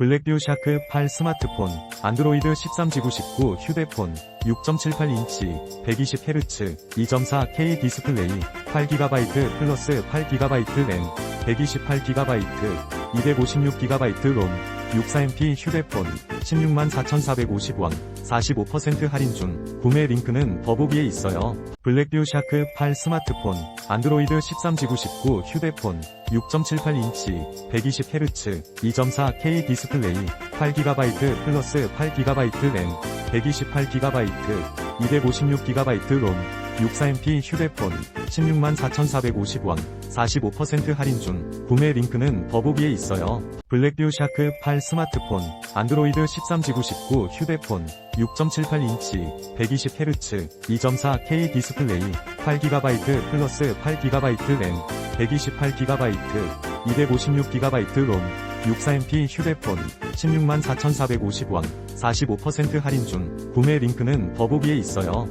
블랙뷰 샤크 8 스마트폰, 안드로이드 13 지구 19 휴대폰, 6.78인치, 120Hz, 2.4K 디스플레이, 8GB 플러스 8GB 램, 128GB, 256GB 롬, 64MP 휴대폰, 164,450원, 45% 할인 중, 구매 링크는 더보기에 있어요. 블랙뷰 샤크 8 스마트폰, 안드로이드 13지구 19 휴대폰, 6.78인치, 120Hz, 2.4K 디스플레이, 8GB 플러스 8GB 램, 128GB, 256GB 롬, 64MP 휴대폰, 164,450원, 45% 할인 중, 구매 링크는 더보기에 있어요. 블랙뷰 샤크 8 스마트폰, 안드로이드 13지구 19 휴대폰, 6.78인치, 120Hz, 2.4K 디스플레이, 8GB 플러스 8GB 램, 128GB, 256GB 롬, 64MP 휴대폰, 164,450원, 45% 할인 중, 구매 링크는 더보기에 있어요.